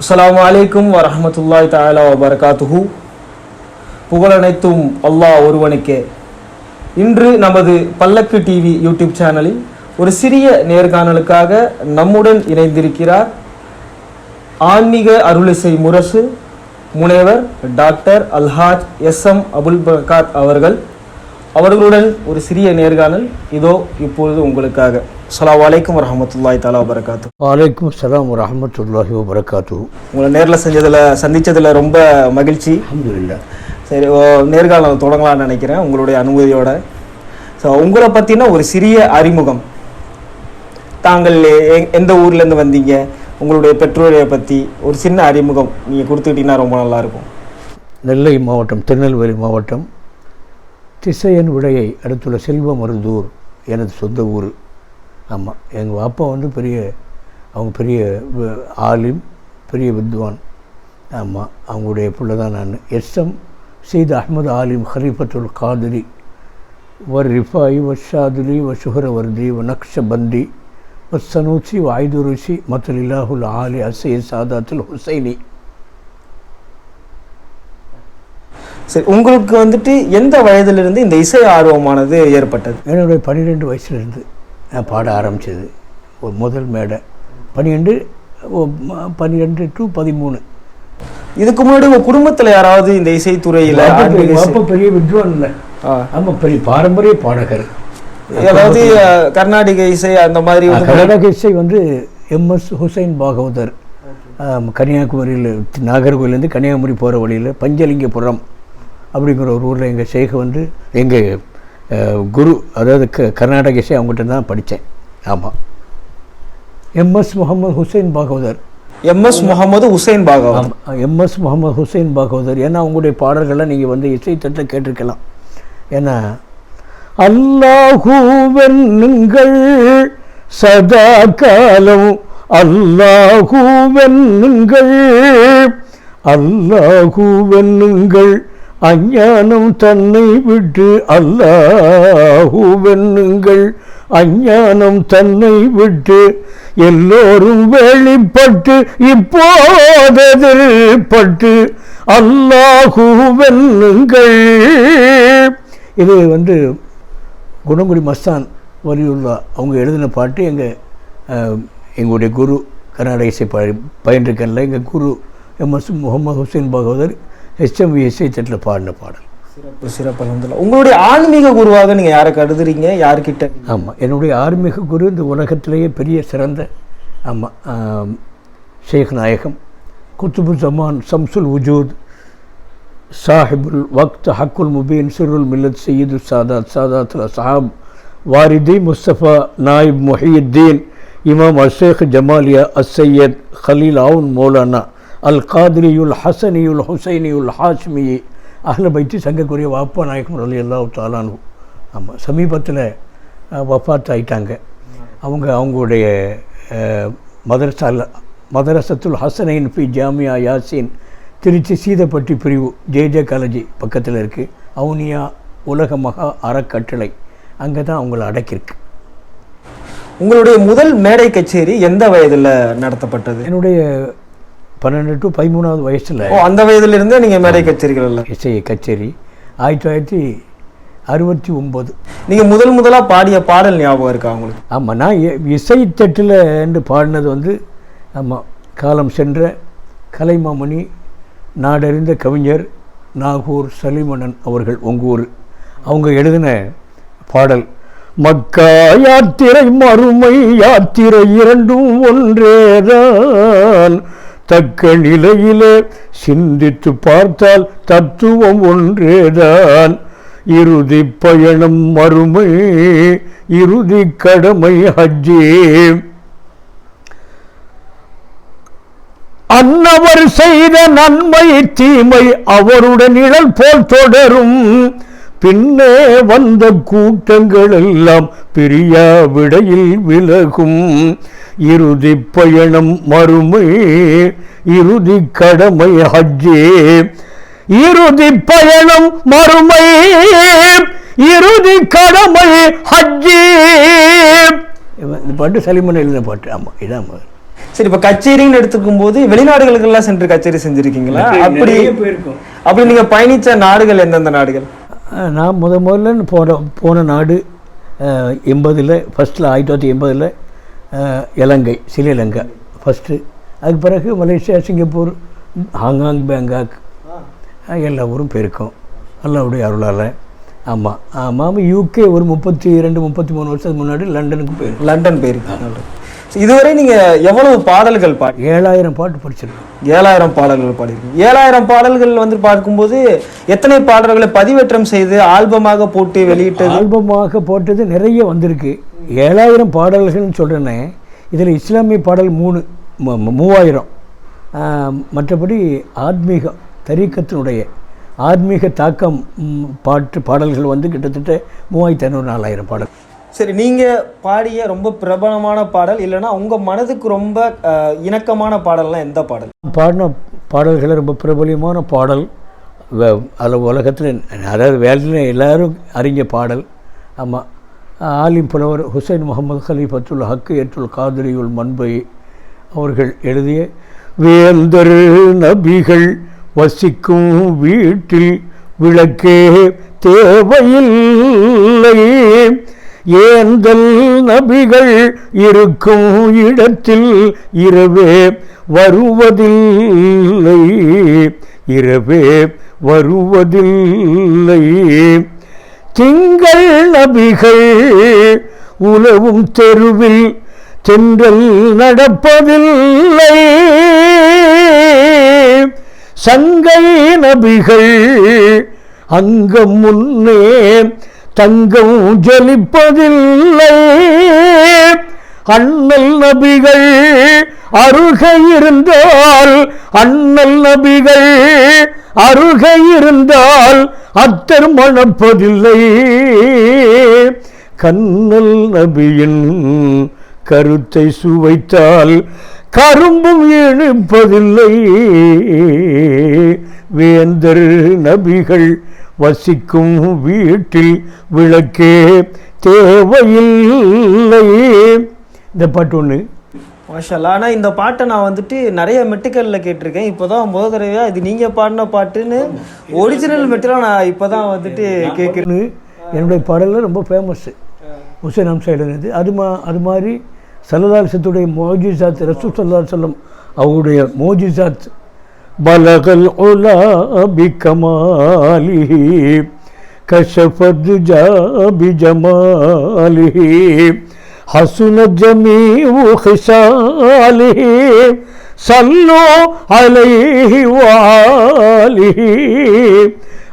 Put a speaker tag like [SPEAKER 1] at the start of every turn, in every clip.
[SPEAKER 1] அஸ்லாம் அலைக்கும் வரமத்துல்லாய் தாயலா வபரகாத்துஹு புகழனைத்தும் அல்லாஹ் ஒருவனுக்கே. இன்று நமது பல்லக்கு டிவி யூடியூப் சேனலில் ஒரு சிறிய நேர்காணலுக்காக நம்முடன் இணைந்திருக்கிறார் ஆன்மீக அருளிசை முரசு முனைவர் doctor Alhaj S M Abul Barakat அவர்கள். அவர்களுடன் ஒரு சிறிய நேர்காணல். இதோ இப்பொழுது உங்களுக்காக. அஸ்ஸலாமு அலைக்கும் வரஹ்மத்துல்லாஹி தஆலா வபரகாத்து.
[SPEAKER 2] வலைக்கும் சலாம் வரமத்துல்லாஹி வபரகாத்து.
[SPEAKER 1] உங்களை நேரில் செஞ்சதில் சந்திச்சதுல ரொம்ப மகிழ்ச்சி.
[SPEAKER 2] அல்ஹம்துலில்லாஹ்.
[SPEAKER 1] சரி நேர்காணல் தொடங்கலாம்னு நினைக்கிறேன் உங்களுடைய அனுமதியோட. ஸோ உங்களை பற்றின ஒரு சிறிய அறிமுகம். தாங்கள் எந்த ஊர்லேருந்து வந்தீங்க? உங்களுடைய பெற்றோரை பற்றி ஒரு சின்ன அறிமுகம் நீங்கள் கொடுத்துக்கிட்டீங்கன்னா ரொம்ப நல்லா இருக்கும்.
[SPEAKER 2] நெல்லை மாவட்டம் திருநெல்வேலி மாவட்டம். திசையன் விடையை அடுத்துள்ள செல்வமருதூர் எனது சொந்த ஊர். ஆமாம் எங்கள் அப்பா வந்து பெரிய அவங்க பெரிய ஆலிம் பெரிய வித்வான். ஆமாம் அவங்களுடைய பிள்ளை தான் நான் எஸ்எம் சீத் அஹ்மது ஆலிம் ஹரீஃபத்துல் காதிரி. வர் ரிஃபாயி வ ஷாதுலி வ சுஹரவர்தி வ நக்ஷபந்தி வ சனூசி வ ஐதுருசி மத்தலில்லாஹுல் ஆலி அசை சாதாத்துல் ஹுசைனி.
[SPEAKER 1] சரி உங்களுக்கு வந்துட்டு எந்த வயதிலிருந்து இந்த இசை ஆர்வமானது ஏற்பட்டது?
[SPEAKER 2] என்னுடைய பன்னிரெண்டு வயசுலேருந்து நான் பாட ஆரம்பித்தது ஒரு முதல் மேடை. பன்னிரெண்டு பன்னிரெண்டு டு பதிமூணு.
[SPEAKER 1] இதுக்கு முன்னாடி உங்கள் குடும்பத்தில் யாராவது இந்த இசைத்துறையில்
[SPEAKER 2] அப்பா பெரிய வித்வான் இல்லை. ஆமாம் பெரிய பாரம்பரிய பாடகர்.
[SPEAKER 1] அதாவது அஹ், கர்நாடக இசை அந்த மாதிரி
[SPEAKER 2] கர்நாடக இசை வந்து எம்எஸ் ஹுசைன் பாகவதர். கன்னியாகுமரியில் நாகர்கோவிலேருந்து கன்னியாகுமரி போகிற வழியில் பஞ்சலிங்கபுரம் அப்படிங்கிற ஒரு ஊரில் எங்கள் ஷேக் வந்து எங்கள் குரு அதாவது க கர்நாடக இசை அவங்ககிட்ட தான் படித்தேன் ஆமாம் எம்எஸ் முகமது ஹுசைன் பாகவதர்.
[SPEAKER 1] எம்எஸ் முகமது உசைன் பாகவத்
[SPEAKER 2] ஆமாம் எம்எஸ் முகமது ஹுசைன் பாகவதர். ஏன்னா அவங்களுடைய பாடல்களை நீங்கள் வந்து இசைத்தட்டில் கேட்டிருக்கலாம். ஏன்னா அல்லாஹூவென்னுங்கள் சதா காலம் அல்லாஹூவென்னுங்கள் அல்லாஹூவென்னுங்கள் அஞ்ஞானம் தன்னை விட்டு அல்லாஹூவென்னுங்கள் அஞ்ஞானம் தன்னை விட்டு எல்லோரும் வெளிப்பட்டு இப்போதெதிர்பட்டு அல்லாஹூவென்னுங்கள் இது வந்து குணங்குடி மஸ்தான் வலியுல்லா அவங்க எழுதின பாட்டு. எங்கள் எங்களுடைய குரு கர்நாடக இசை ப பயின்றிருக்கல எங்கள் குரு எம்எஸ் முகமது ஹுசைன் பகவதர் ஹெச்எம்வி இசை தட்டில் பாடின பாடல்.
[SPEAKER 1] சிறப்பு சிறப்பு அல்ஹம்துலில்லாஹ். உங்களுடைய ஆன்மீக குருவாக நீங்க யாரை கருதுறீங்க? யார்கிட்ட?
[SPEAKER 2] ஆமாம் என்னுடைய ஆன்மீக குரு இந்த உலகத்திலேயே பெரிய சிறந்த ஆமாம் ஷேக் நாயகம் குத்துபு ஜமான் சம்சுல் உஜூத் சாஹிபுல் வக்த் ஹக்குல் முபீன் சிருல் மில்லத் சையீது சாதாத் சாதாத் சஹாப் வாரிதி முஸ்தபா நாயிப் முஹியுத்தீன் இமாம் அஷேக் ஜமாலியா அசையத் ஹலீல் அவுன் மௌலானா அல் காதிரியுல் ஹசனியுல் ஹுசைனியுல் ஹாஷ்மி. அஹ்ல பைத்தி சங்கக்குரிய வாப்பா நாயகம் ரலி அல்லாஹ் தாலானு ஆமாம் சமீபத்தில் வஃபாத் ஆயிட்டாங்க அவங்க அவங்களுடைய மதரசால மதரசத்துல் ஹசனைன் ஃபி ஜாமியா யாசின் திருச்சி சீதப்பட்டி பிரிவு ஜேஜே காலேஜி பக்கத்தில் இருக்குது அவுனியா உலக மகா அறக்கட்டளை. அங்கே தான் அவங்கள அடக்கியிருக்கு.
[SPEAKER 1] உங்களுடைய முதல் மேடை கச்சேரி எந்த வயதுல நடத்தப்பட்டது?
[SPEAKER 2] என்னுடைய பன்னெண்டு டு பதிமூணாவது வயசில்
[SPEAKER 1] அந்த வயதுல இருந்தே நீங்க மேடை கச்சேரிகள்
[SPEAKER 2] இசை கச்சேரி. ஆயிரத்தி தொள்ளாயிரத்தி அறுபத்தி ஒம்பது
[SPEAKER 1] நீங்க முதல் முதலா பாடிய பாடல் ஞாபகம் இருக்கா உங்களுக்கு?
[SPEAKER 2] ஆமாம் நான் இ- இசைத்தட்டில் என்று பாடினது வந்து ஆமாம் காலம் சென்ற கலைமாமணி நாடறிந்த கவிஞர் நாகூர் சலிமணன் அவர்கள் உங்கூர் அவங்க எழுதின பாடல் மக்கா யாத்திரை மறுமை யாத்திரை இரண்டும் ஒன்றேதான் தக்க நிலையிலே சிந்தித்து பார்த்தால் தத்துவம் ஒன்றேதான். இறுதி பயணம் மறுமை இறுதி கடமை ஹஜ்ஜே. அன்னவர் செய்த நன்மை தீமை அவருடைய நிழல் போல் தொடரும். பின்னே வந்த கூட்டங்கள் எல்லாம் பிரியா விடையில் விலகும். இறுதி பயணம் மறுமை இறுதி கடமை ஹஜ்ஜே. இறுதி பயணம் மறுமை இறுதி கடமை ஹஜ்ஜே. இந்த பாட்டு சலிமன் எழுதின பாட்டு. ஆமாம் இதான்
[SPEAKER 1] சரி இப்ப கச்சேரின்னு எடுத்துக்கும் போது வெளிநாடுகளுக்கு எல்லாம் சென்று கச்சேரி செஞ்சிருக்கீங்களா? அப்படி
[SPEAKER 2] போயிருக்கோம்
[SPEAKER 1] அப்படி நீங்க பயணிச்ச நாடுகள் எந்தெந்த நாடுகள்?
[SPEAKER 2] நான் முத முதல்ல போன போன நாடு எண்பதில் ஃபஸ்ட்டில் ஆயிரத்தி தொள்ளாயிரத்தி எண்பதில் இலங்கை ஸ்ரீலங்கா ஃபஸ்ட்டு அதுக்கு பிறகு மலேசியா சிங்கப்பூர் ஹாங்காங் பேங்காக் எல்லா ஊரும் போயிருக்கோம். அல்லாவுடைய அருளால். ஆமாம் ஆமாம் யூகே ஒரு முப்பத்தி ரெண்டு முப்பத்தி மூணு வருஷத்துக்கு முன்னாடி லண்டனுக்கு போயிருக்கோம்.
[SPEAKER 1] லண்டன் போயிருக்கீங்க இதுவரை நீங்க எவ்வளவு பாடல்கள் பாடி
[SPEAKER 2] ஏழாயிரம் பாட்டு படிச்சிருக்கோம்.
[SPEAKER 1] ஏழாயிரம் பாடல்கள் பாடியிருக்கீங்க. ஏழாயிரம் பாடல்கள் வந்து பார்க்கும்போது எத்தனை பாடல்களை பதிவேற்றம் செய்து ஆல்பமாக போட்டு வெளியிட்டது?
[SPEAKER 2] ஆல்பமாக போட்டது நிறைய வந்திருக்கு. ஏழாயிரம் பாடல்கள்னு சொல்கிறேனே இதில் இஸ்லாமிய பாடல் மூணு மூவாயிரம். மற்றபடி ஆத்மீகம் தரீக்கத்தினுடைய ஆத்மீக தாக்கம் பாட்டு பாடல்கள் வந்து கிட்டத்தட்ட மூவாயிரத்தி ஐநூறு நாலாயிரம் பாடல்.
[SPEAKER 1] சரி நீங்கள் பாடிய ரொம்ப பிரபலமான பாடல் இல்லைன்னா உங்கள் மனதுக்கு ரொம்ப இணக்கமான பாடல்லாம் எந்த பாடல்?
[SPEAKER 2] பாடின பாடல்களை ரொம்ப பிரபலியமான பாடல். அதில் உலகத்தில் அதாவது வேலையில் எல்லோரும் அறிஞ்ச பாடல். ஆமாம் ஆலிம் புலவர் ஹுசைன் முகமது ஹலீஃபத்துல் ஹக்கு ஏற்றுல் காதலியுல் மண்பை அவர்கள் எழுதிய வேந்தர் நபிகள் வசிக்கும் வீட்டில் விளக்கே தேவையில்லை. ஏந்தல் நபிகள் இருக்கும் இடத்தில் இரவே வருவதில்லை. இரவே வருவதில்லை. திங்கள் நபிகள் உலவும் தெருவில் தென்றல் நடப்பதில்லை. சங்கை நபிகள் அங்கம் முன்னே தங்கம் ஜொலிப்பதில்லை. அண்ணல் நபிகள் அருக இருந்தால் அண்ணல் நபிகள் அருக இருந்தால் அத்தர் மணப்பதில்லை. கண்ணல் நபியின் கருத்தை சுவைத்தால் கரும்பும் இனிப்பதில்லை. வேந்தர் நபிகள் வசிக்கும் வீட்டில் விளக்கே தேவையில்லை. இந்த பாட்டு ஒன்று
[SPEAKER 1] மாஷல்லா ஆனா இந்த பாட்டை நான் வந்துட்டு நிறைய மெட்டுக்கல்ல கேட்டிருக்கேன். இப்போதான் முத தடவையா இது நீங்க பாடின பாட்டுன்னு ஒரிஜினல் மெட்டீரியல் நான் இப்போதான் வந்துட்டு கேட்குறேன்.
[SPEAKER 2] ஒன்று என்னுடைய பாடலில் ரொம்ப ஃபேமஸ்ஸு ஹுசைன் அம்சா எழுதினது. அது மா அது மாதிரி சல்லதாசத்துடைய மோஜிசாத் ரசூ சல்லா சொல்லம் அவருடைய மோஜிசாத் بلغ العلا بكماله كشف الرجا بجماله حسن جميع خصاله صلوا عليه وعاله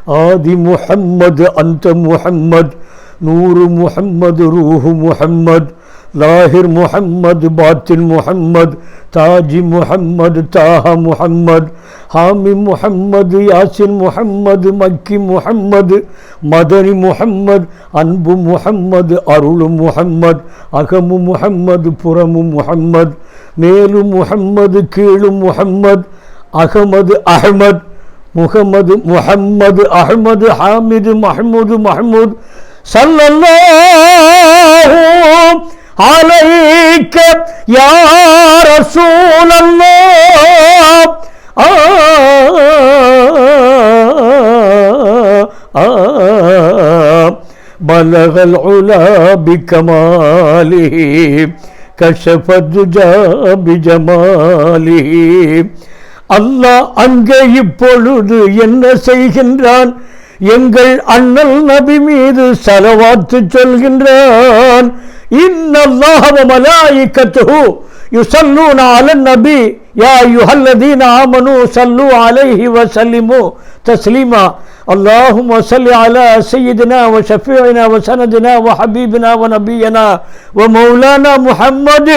[SPEAKER 2] آدي محمد أنت محمد نور محمد روح محمد ظاهر محمد باطن محمد تاج محمد تاه محمد حامي محمد ياسين محمد مكي محمد மதனி முஹம்மது அன்பு முஹம்மது அருள் முஹம்மது அகமு முஹம்மது புறமு முஹம்மது மேலு முஹம்மது கீழு முஹம்மது அகமது அஹ்மத் முகமது முஹம்மது அஹ்மது ஹாமிது மஹமூது மஹமூத் சல்லல்லாஹு அலைக்க யா ரசூலல்லாஹ் ஆ بلغ العلا بكماله كشف الدجى بجماله அல்லாஹ் அங்கே இப்பொழுது என்ன செய்கின்றான் எங்கள் அண்ணல் நபி மீது சலவாத்து சொல்கின்றான் இன்னல்லாஹ வ மலாயிக்கத்துஹு யுஸல்லூன அலன் நபி யா அய்யுஹல்லதீன ஆமனூ ஸல்லு அலைஹி வ ஸல்லிமு தஸ்லீமா اللهم صل على سيدنا وشفيعنا وسندنا وحبيبنا ونبينا ومولانا محمد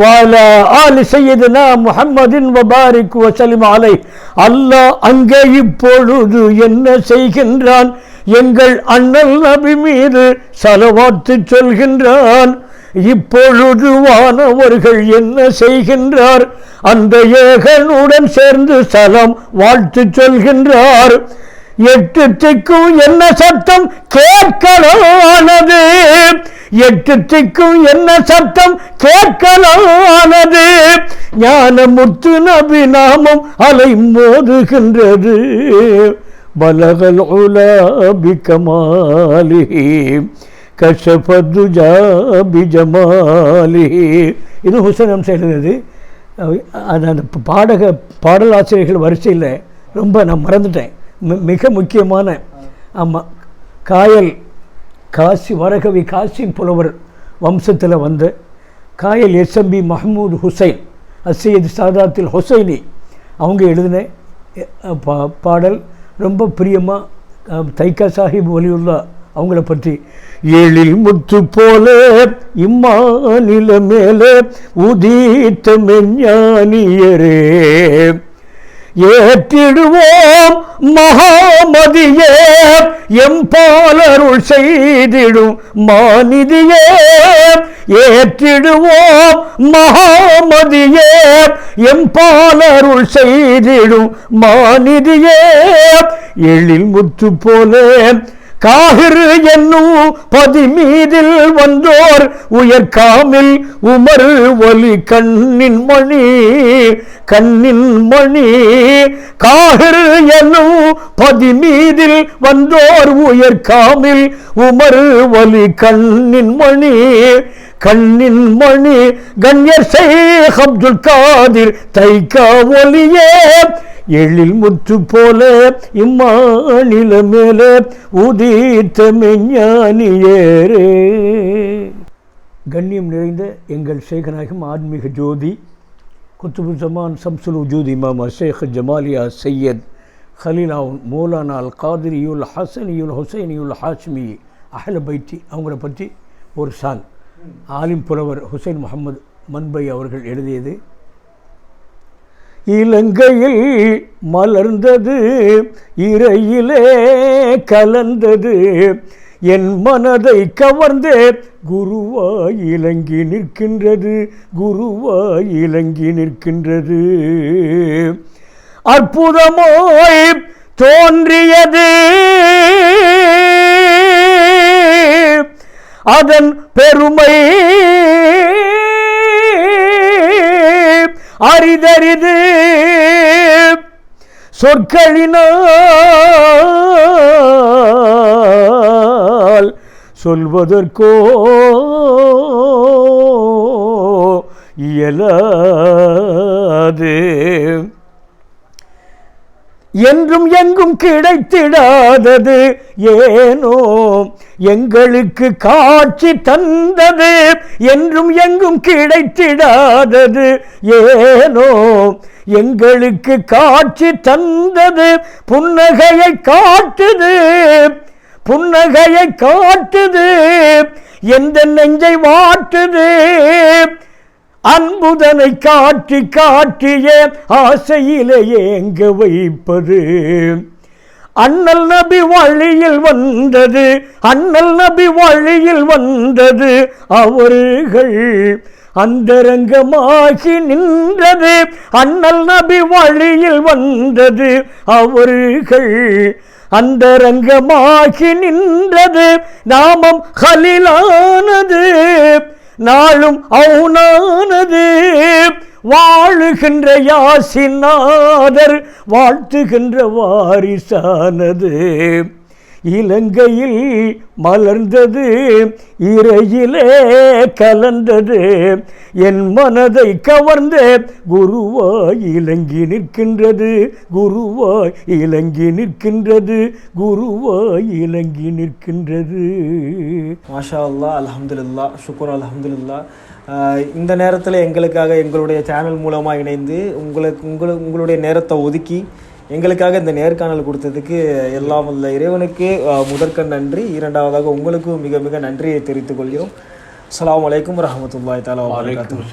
[SPEAKER 2] وعلى آل سيدنا محمد وبارك وسلم عليه அல்லாஹ் அங்கே இப்பொழுது என்ன செய்கின்றான் எங்கள் அண்ணல் நபி மீது சலவாத்து சொல்கின்றான் இப்பொழுது வானவர்கள் என்ன செய்கின்றார்? அந்த ஏகனுடன் சேர்ந்து சலம் வாழ்த்து சொல்கின்றார் எட்டு திக்கும் என்ன சத்தம் கேட்கலானது? எட்டு திக்கும் என்ன சத்தம் கேட்கலானது? ஞான முத்து நபி நாமம் அலை மோதுகின்றது. பலகல் உலா பிகமாலிஹி கஷபது ஜாபி ஜமாலிஹி இது ஹுசன் அம்சம் எழுதுனது அது அந்த பாடக பாடலாசிரியர்கள் வரிசையில் ரொம்ப நான் மறந்துட்டேன். மி- மிக முக்கியமான ஆமாம் காயல் காசி வரகவி காசி புலவர் வம்சத்தில் வந்து காயல் எஸ்எம்பி மஹமூது ஹுசைன் அசையது சாதாத்தில் ஹுசைனி. அவங்க எழுதின பா பாடல் ரொம்ப பிரியமாக தைக்கா சாஹிப் வலியுல்லா அவங்கள பற்றி எழில் முத்து போல இம்மாநில மேலே உதித்த மெஞ்ஞானியரே ஏற்றிடுவோம் மகாமதியே எம்பாலருள் செய்திடும் மாநிதியே ஏற்றிடுவோம் மகாமதியே எம்பாலருள் செய்திடும் மாநிதியே. எழில் முத்து போல காகிரு என்னும் பதிமீதில் வந்தோர் உயர்காமில் உமர் ஒலி கண்ணின் மணி கண்ணின் மணி. காகிரு என்னும் பதிமீதில் வந்தோர் உயர்காமில் உமர் ஒலி கண்ணின் மணி கண்ணின் மணி கண்யர் ஷேக் அப்துல் காதிர் தைக்கா ஒலியே எழில் முத்து போல இம்மாநில மேலே உதித்த மெஞ்ஞானியேரே கண்ணியம் நிறைந்த எங்கள் சேகநாயகம் ஆன்மீக ஜோதி குத்துபு ஜமான் சம்சுல் உஜூத் இமாம் ஷேக் ஜமாலியா சையத் ஹலீலாவுன் மௌலானால் காதிரியுல் ஹசனியுல் ஹுசைனியுல் ஹாஷ்மி அஹ்ல பைத்தி அவங்கள பற்றி ஒரு சாங். ஆலிம் புலவர் ஹுசைன் முகமது மன்பை அவர்கள் எழுதியது. இலங்கையில் மலர்ந்தது இறையிலே கலந்தது என் மனதை கவர்ந்தே குருவாய் இலங்கி நிற்கின்றது குருவாய் இலங்கி நிற்கின்றது. அற்புதமாய் தோன்றியது. அதன் பெருமை அரிதரிது சொற்களினால் சொல்வதற்கோ இயலாது. என்றும் எங்கும் கிடைத்திடாதது. ஏனோ எங்களுக்கு காட்சி தந்தது. என்றும் எங்கும் கிடைத்திடாதது. ஏனோ எங்களுக்கு காட்சி தந்தது. புன்னகையை காட்டுது. புன்னகையை காட்டுது. எந்த நெஞ்சை வாட்டுது அன்புதனை காட்டி காட்டிய ஆசையிலே ஏங்க வைப்பது. அண்ணல் நபி வழியில் வந்தது அண்ணல் நபி வழியில் வந்தது அவர்கள் அந்தரங்கமாகி நின்றது. அண்ணல் நபி வழியில் வந்தது அவர்கள் அந்தரங்கமாகி நின்றது. நாமம் ஹலிலானது. நாளும் அவுனானது. வாழுகின்ற யாசிநாதர் வாழ்த்துகின்ற வாரிசானது. இலங்கையில் மலர்ந்தது இறையிலே கலந்தது. என் மனதை கவர்ந்த குருவாய் இலங்கி நிற்கின்றது குருவாய் இலங்கி நிற்கின்றது குருவாய் இலங்கி நிற்கின்றது.
[SPEAKER 1] மாஷா அல்லா அலமதுல்லா சுக்குர் அலமதுல்லா இந்த நேரத்தில் எங்களுக்காக எங்களுடைய சேனல் மூலமாக இணைந்து உங்களுக்கு உங்களு உங்களுடைய நேரத்தை ஒதுக்கி எங்களுக்காக இந்த நேர்காணல் கொடுத்ததுக்கு எல்லாம் வல்ல இறைவனுக்கு முதற்கண் நன்றி. இரண்டாவதாக உங்களுக்கும் மிக மிக நன்றியை தெரிவித்துக் கொள்கிறோம். அலாம் அலைக்கும் வரஹ்மத்துல்லாஹி தஆலா
[SPEAKER 2] வலைக்கம்